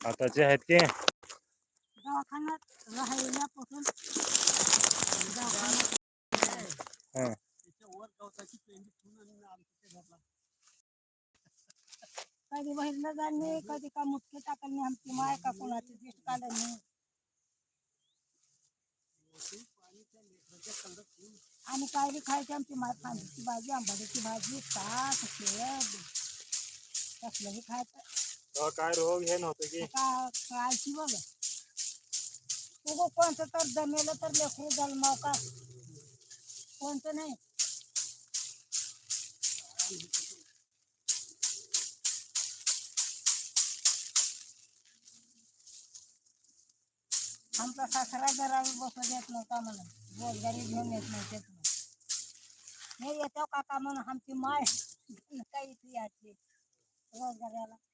आताचे आहेत की दवाखान्यात राहिल्यापासून दवाखान्यात हा. कधी बहिरला जाणे कधी का मुटके टाकणे आमची माय का कोणाची दिष्ट काढणे. आणि काय बी खायची आमची माय फांदीची भाजी आंबाडीची भाजी ताक शेळ कसलं बी खायचं. काय रोग हे नव्हतं की? कायची बघ. तू कोणतं तर जमेलं तर लेकरू जन्माव का? कोणतं नाही. आमचा सासरा जरा बसू देत नव्हता म्हणून. रोजगारी घेऊन येत नव्हते नाही येतो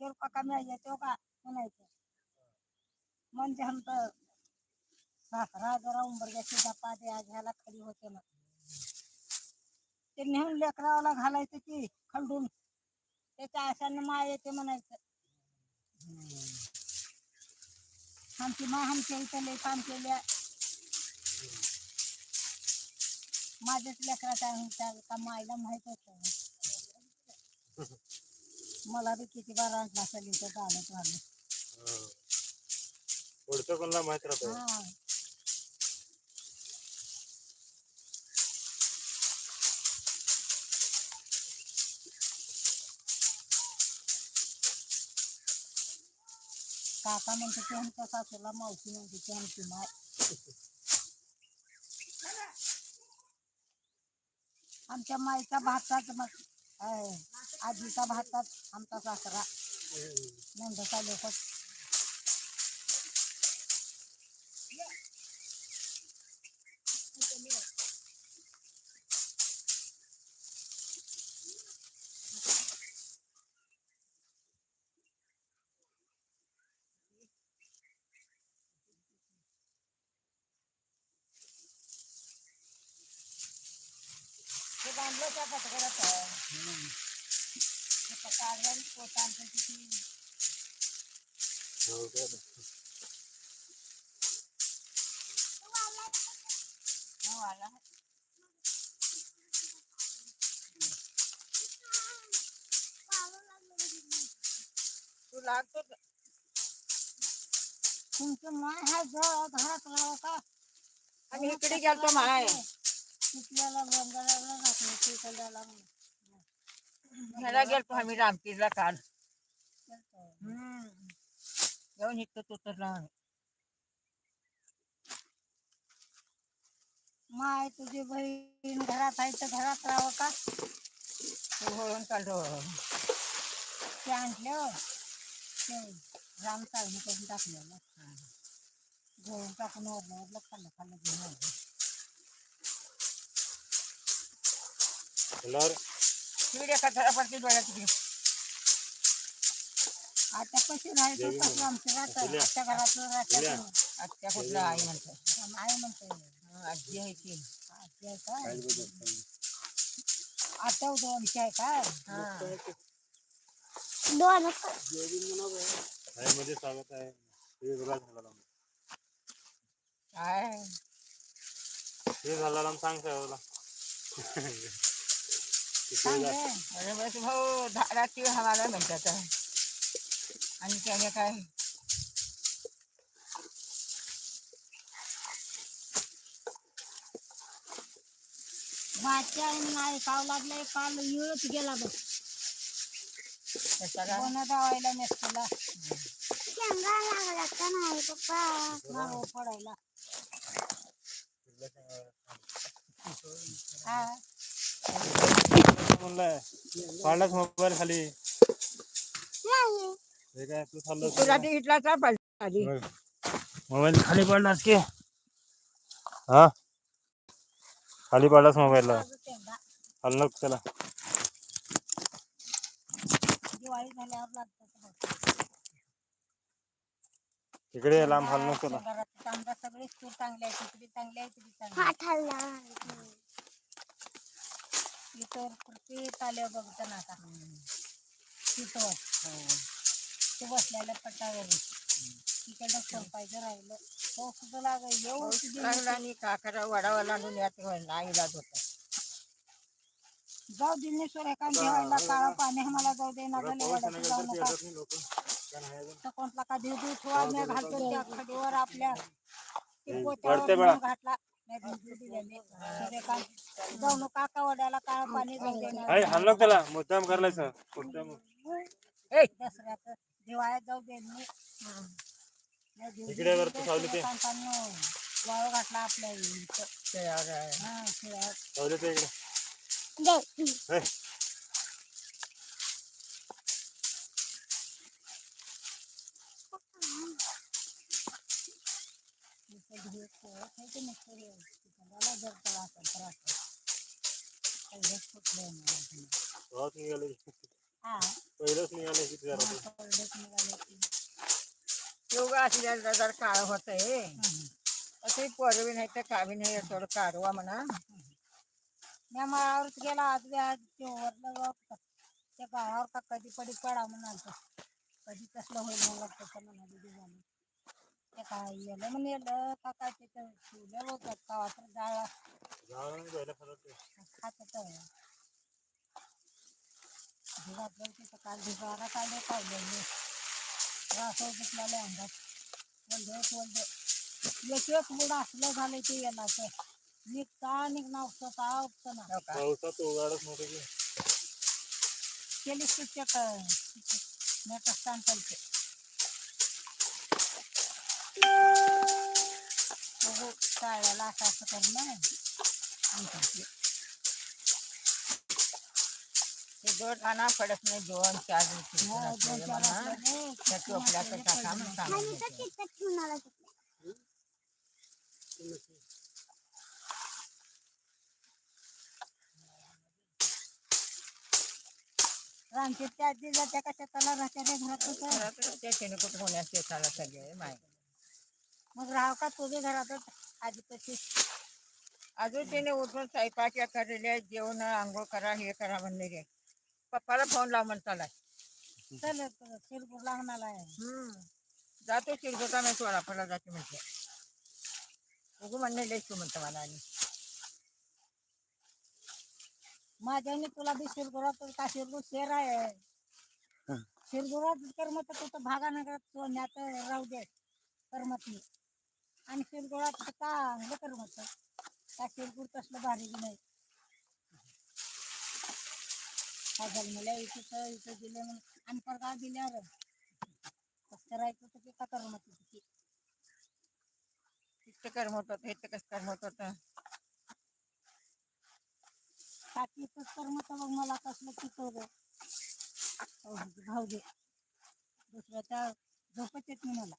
खेळ का कमी येतो का म्हणायचं. म्हणजे आमचं सासरा जरा उंबरग्याची डप्पा द्या घ्यायला खडी होते मग ते नेहून लेकरावाला घालायचं की खंडून त्याच्या आशाने मा येते म्हणायचं. आमची मा आमच्या इथं लय काम केल्या माझ्याच लेकराचा विचार का मायला माहीत होत. मला बी किती बार आणला असेल इथं चालत पुढचं कोणाला माहीत राहतं हा. काका म्हणते की आमच्या सासूला मावशी म्हणते की आमची माय. आमच्या माईचा भातात मग आजीचा भातात आमचा सासरा. नंदचा लोक हो। तू लागतो तुमचं माय हा जळ घरात राहावं का। आम्ही इकडे गेलतो माय तिथल्याला बंगाला घातलं तिकडल्याला ह्याला गेलतो आम्ही रामतीरला काल. जाऊन इथं उतरला माय तुझी बहीण घरात आहे तर घरात राहावं का? होळून काढलो ते आणलं ते राम चाळणी करून टाकलेलं. घेऊन टाकून वरलं खाल्लं खाल्लं घेऊन एका घरापासून डोळ्यात गेली. आता कशी राहायचं आमचं राहतं. आजच्या घरातलं. राहतं आत्या कुठलं आई म्हणतो. आहे म्हणते हं, आजी आहे की आजी आहे काय आता आठवतो आहे काय मध्ये स्वागत आहे काय हे झाला सांग साहेबाला सांग रे. अरे बस भाऊ धाराची हवाला म्हणतात आणि त्याने काय भाच्या नाही खाऊ लागलाय काल इळच गेला बघ. कशाला? कोणा दावायला मेसला नारळ पडायला. म्हणलं पाडलाच मोबाईल खाली? हे काय तू तुला ती मोबाईल खाली पडलास की? हा? खाली पडलाच मोबाईल हल्लो चला तिकडे लांब हल्लो. चला सगळे आहे बघतो ना आता. तिथं हो. ते बसल्याला पटावर. तिकडं फोन पाहिजे राहिलं. लागला व्हायला इलाज होता. जाऊ दिनेश्वर एका काळा पाणी आम्हाला जाऊ दे ना जाऊ नका. कोणता का दिवस धीर घालतो त्या खडीवर आपल्या घातला. काका वड्याला पाणी दिवाळ्यात जाऊ दे इकडे वर सावली ते. वाळू घातला आपल्या तयार आहे हा. जाऊ दे इकडे हे. पहिलंच निघाले हा, पहिलंच निघाले जरा पहिलंच निघालं की. योगा असल्या जर काळ होत आहे. असं पोरं बी नाही तर का बी नाही थोडं काढवा म्हणा. मी माळावरच गेला आज आज का- त्या गावावर का कधी पडी पडा म्हणाल कधी कसलं होईल मला तसं म्हणाली झालं. ते काय येलं म्हणे येलं का काय तिथं ठेवलं होतं का तर जाळा. खात होतं. काल भिगारा काढले काढले मी रासव घेतलेलं अंगात वल्ले वल्ले एक एक बुड असलं झालं ते येणार निघता निघणार हो का? पावसात उघाडच नव्हतं की केली शिक्षक नेट चालते टाळ्याला असं असं करणं ते त्या त्या आधी जात्या कशा त्याला राहत्या रे घरात होतं. घरातच त्याच्याने कुठं होण्यास येताला सगळे माय मग राहा का तुझे घरातच आधी कशी अजून त्याने उठून स्वयंपाक या करेले जेवण आंघोळ करा हे करा म्हणले रे पप्पाला फोन लाव म्हणताला चल. शिरपूर लागणार आहे. हम्म. जातो शिरगोता मी सोळापला जाते म्हटले. बघू म्हणणे तू म्हणतो मला आणि माझ्याने तुला बी शिरगुरात का शिरगुर शेर आहे? शिरगुरात करमत तुझं भागा नगरात सोन्यात राहू दे करमत नाही. आणि शिरगुरात तर चांगलं करमत का शिरगुर तसलं भारी नाही. काय झालं मला इथं इथं दिले म्हणून. आणि परगाव दिल्यावर. कसं करायचं तर ते का. करमत होती होत इथं कसं होत. करमत बघ मला कसलं पिकवलं भाऊ दे. दुसऱ्याच्या झोपत येत नाही मला.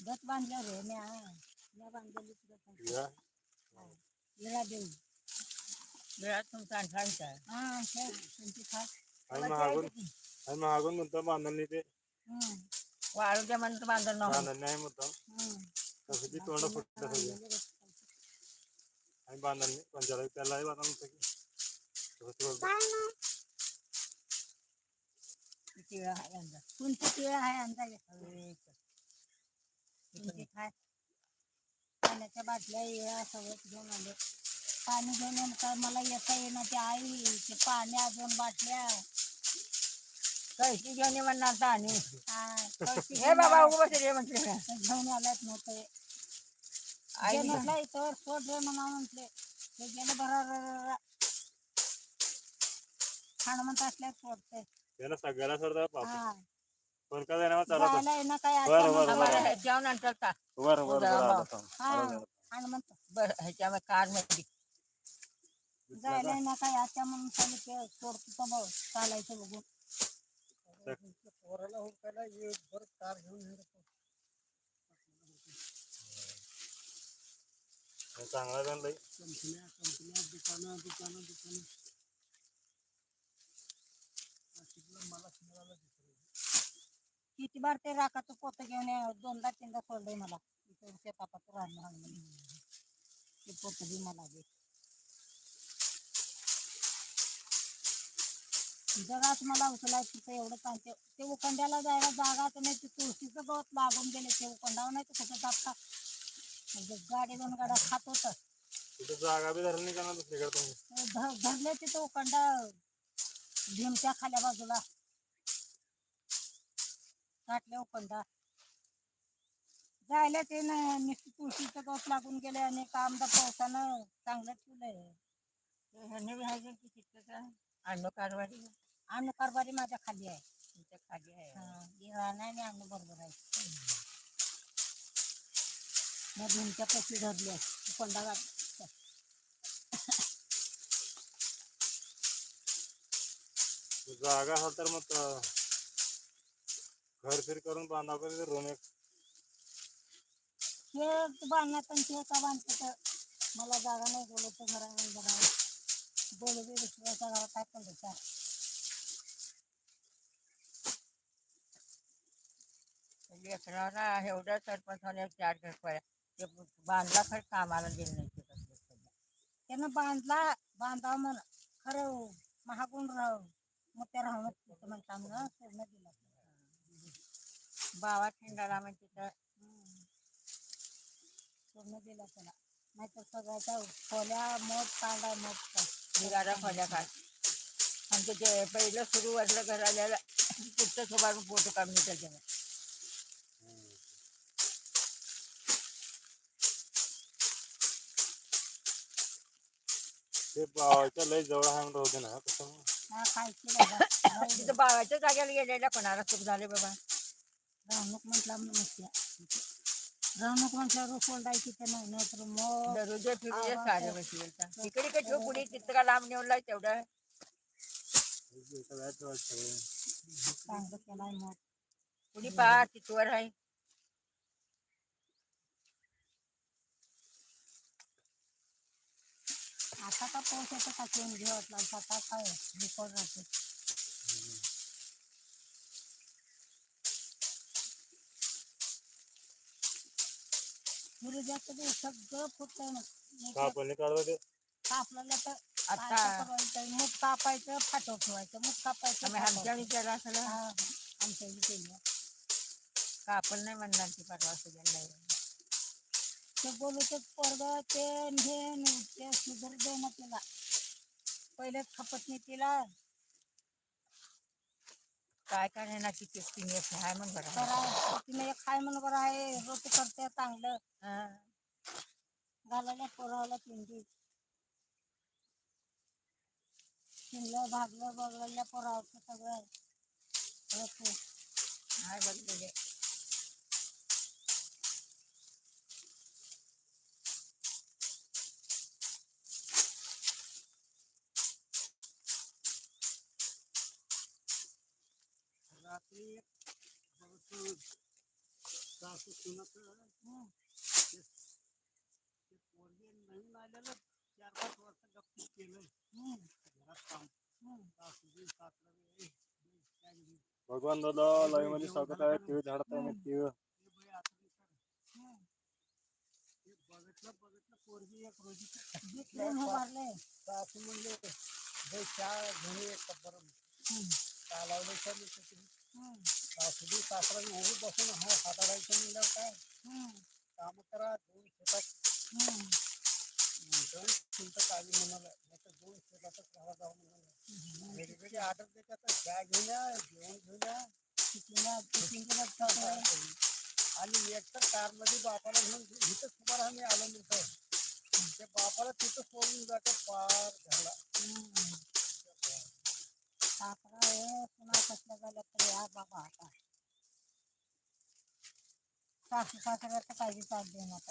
दत बांधल्या रे म्या. महागून म्हणतो बांधणी ते हम्म, वाळू द्या म्हणत बांधून नको म्हणतो. तसं ती तोंड सगळं आणि बांधणी पंचाला त्यालाही बांधून होतं की ते. किती वेळा आहे अंदाज तुमची खाय पाण्याच्या बाटल्या येळा सगळं घेऊन आले. पाणी घेऊन काय मला येता येईना ते आई ते पाणी अजून बाटल्या. कैशी घेऊन ये म्हणणार आणि. हा, कळशी हे घेऊन बाबा. उभं रे म्हटले. घेऊन आल्यात नव्हते आई जे म्हटलं इथं सोड रे म्हणा म्हटले. ते गेले बरोबर खाण म्हणत असल्यात सोडते. त्याला सगळ्याला सोडता बाप हा. फ़ोन का देणार चालत जायला येणं काय बरं, अचानक बरं, आम्हाला ह्याच्यावर नंतर का वर वर वर आला थांब. हा आणि म्हणतो बर ह्याच्यावर कार मध्ये जायला येणं काय आता म्हणून सांगितलं सोडतो तर मग चालायचं बघून चांगला जाण लई किती बार ते राखाचं पोतं घेऊन दोनदा तीनदा सोडलंय मला. इथं शेतापात राहणं ते पोतं बी मला जराच मला उचलायचं होतं एवढं सांगते ते उखंड्याला जायला जागाच नाही ते तुळशीचं गवत लागून गेले. ते उखंडावर नाही जाता? म्हणजे गाडी दोन गाड्या खात होतं. तिथं जागा बी धरली का ना दुसरीकडे धरले तिथं उखंडा. भीमच्या खाल्या बाजूला. काटले उखंडा जायला ते ना नुसतं तुळशीचं गवत लागून गेले आणि कामदा पावसानं चांगलं ठेवलंय. आहे? अन्न कारवाडी अन्न कारभारी माझ्या खाली आहे. तुमच्या खाली आहे. हा, इरा नाही आणि अन्न बरोबर आहे. मग भीमच्या कशी धरली उखंडा गाठ जागा असेल तर मग अं, घर फिर करून बांधा करून रूम एक हे बांधण्यात आणि ते का बांधतं तर मला जागा नाही बोलत घरावर बघावं बोलू बी दुसऱ्याच्या गावात काय पण त्याच्या लेकराला एवढ्या सरपंचाने चार घर पड्या ते बांधला खरं कामाला दिलं नाही ते कसलं. त्यानं बांधला बांधावं म्हण. खरं महागुण राह मग त्या राहणं तिथं म्हणता म्हणून सोडणं बावा खिंडाला म्हणजे तिथं सोडणं दिलं त्याला. नाहीतर सगळ्याच्या खोल्या मोठ कांदा मोठ बिगाडा खोल्या काय आमचं ते पहिलं सुरू वाटलं घराला पुढचं सोबारून फ़ोटो काढून त्याच्यानं ते बावाच्या लय जवळ होते ना कसं हा खायची तिथं बावाच्या जागेला गेलेल्या कोणाला सुख झाले बाबा? रावणूक म्हटल्यावर नसत्या रावणूक म्हटल्यावर सोडायची तर नाही तर मग दररोज फिरूया सारे बसलेला इकडे इकडे ठेव पुढे चित्रा लांब नेवला तेवढं. कुणी पहा तिथवर आहे. आता का पाऊस का चेंज घेऊ वाटला आता काय रिकॉर्ड राहते? सूर्याचं बी सगळं फुटतंय ना कापणी काढलं ते? कापलेलं तर आता. करायचं? कापायचं फाटव ठेवायचं. मूठ कापायचं आम्ही. आमच्या विचारला हा, आमच्या इथे केलं. का आपण नाही म्हणणार ती परवा सगळ्यांना. नाही ते बोलूचे पोरग ते हे न ते सुधर दे ना तिला. पहिले खपत नाही तिला. काय काय ना ती? टेस्टिंग आहे म्हण बरं. तिने एक खाय म्हणून बरं आहे. रोटी करते चांगलं. घालायला पोरावला पिंडी शिनलं भागलं बघलं पोरावचं सगळं भगवान दादा लाईव्ह मध्ये स्वागत आहे टीव्ही झाडत आहे हम्म, काम करा दोन शेतात हम्म. काळजी म्हणाला नाही दोन शेतातच राहा जाऊ म्हणाला वेगवेगळी ऑर्डर देतात चहा घेऊन या जेवण घेऊन या तिला तिला आणि एकतर कार मध्ये बापाला घेऊन इथंच उभा राहा आलो म्हणतो त्या बापाला तिथं सोडून जाते पार झाला हम्म. हे पुन्हा कसलं झालं तरी हा बाबा आता सासू सासऱ्याचं काळजी चालली मग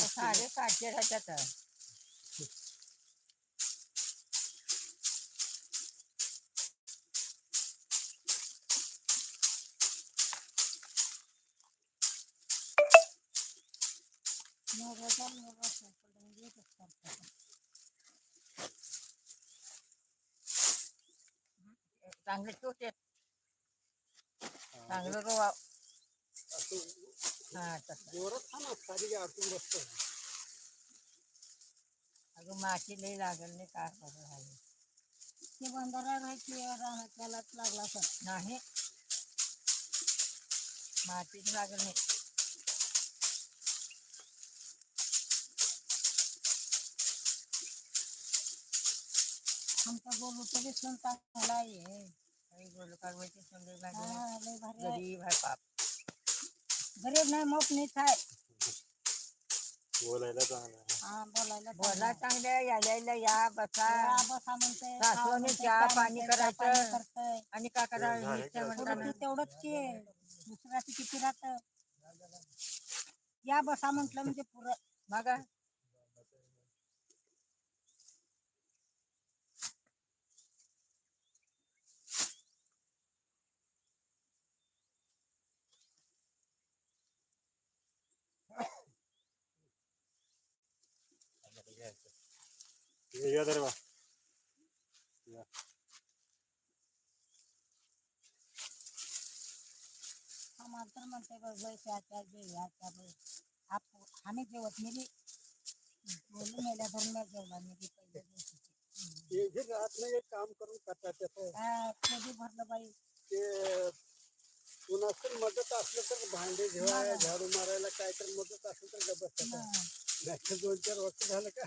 साडेसातशे ह्याच्यात चांगले चांगलं रोवा हा तसं जोरात हा ना सारी आतून बसतो अगं माती लई लागल नाही काय करू राहिले ते बंधारा राहायची राहणार त्यालाच लागला सर नाही। मातीच लागल नाही। आमचा गोलू तरी सण चांगला आहे काही बोलू कारवाईची समजा हा, लागली लय भारी आहे. गरीब आहे पाप। गरीब नाही मोपणीच आहे बोलायला चांगलं. हा बोलायला बोला चांगल्या यायला या बसा. हा, बसा म्हणते सासूने खावा म्हणते, चहा पाणी करायचं. करतंय. आणि का करा झालं नुसतं तेवढंच की दुसऱ्याचं किती राहत? या बसा म्हटलं म्हणजे पुरं. मग हे घ्या तरी बा या. आम्हाला तर म्हणते बघ पैशाच्या जेवायच्या बघ आप आम्ही जेवत नाही बोलून मेल्या धरून नाही जेवला मी बी पहिल्या दिवशी. हे जे राहत नाही एक काम करूँ करून करतात त्याचं काय कधी भरलं बाई ते कुणाचं मदत असलं तर भांडे घेवाय झाडू मारायला काय तर मदत असलं तर गप्प बसतात हं. दोन चार वर्ष झालं का।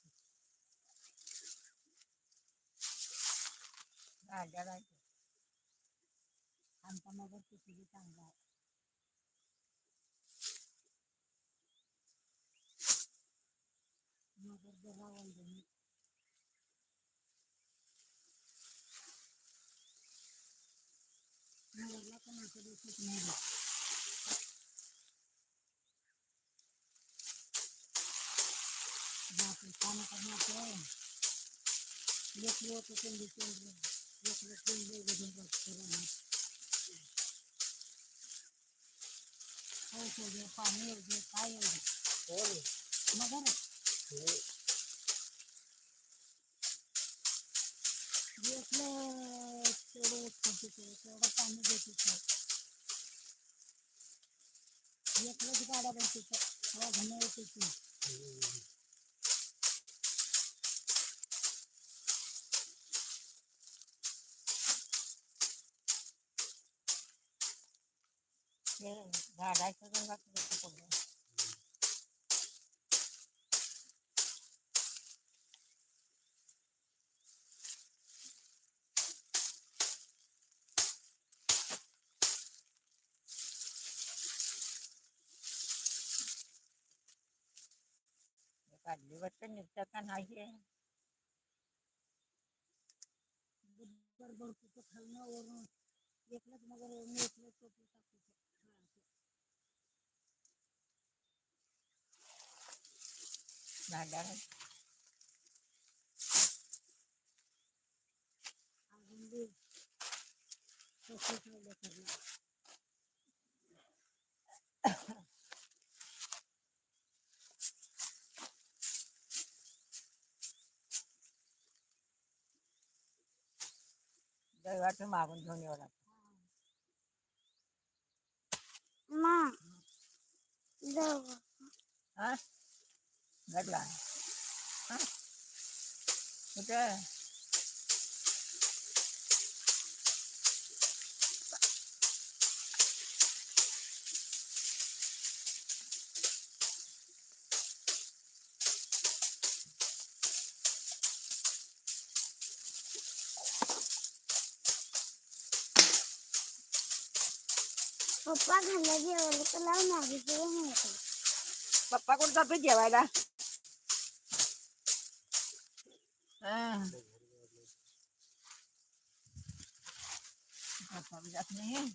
घेऊन ये. आमची सून म्हणते लोकांचं कशाला बघायचं गाड्याला आमचा मगर किती चांगला आहे मगर जरा वंदनी मगरला पण असं दिसत नाही बघ. बापरे काम करण्याचं लेकरू होतं त्यांनी त्यांनी लेकरू त्यांनी पाऊस येऊ पाणी येऊ काय येऊ गाड्या बनते वाघणं येते. काढली वाटतं निघतं का नाही बुधवार भरपूर वरून टोपी टाकायचं झाडाला अजून टोपी ठेवलं là đã đây là cái mà con thương nhiều lắm. Ma đâu hả? Lại lại. Ok. Papa kan lagi, kalau mau dijemput. Papa kan sampai jawab dah. नहीं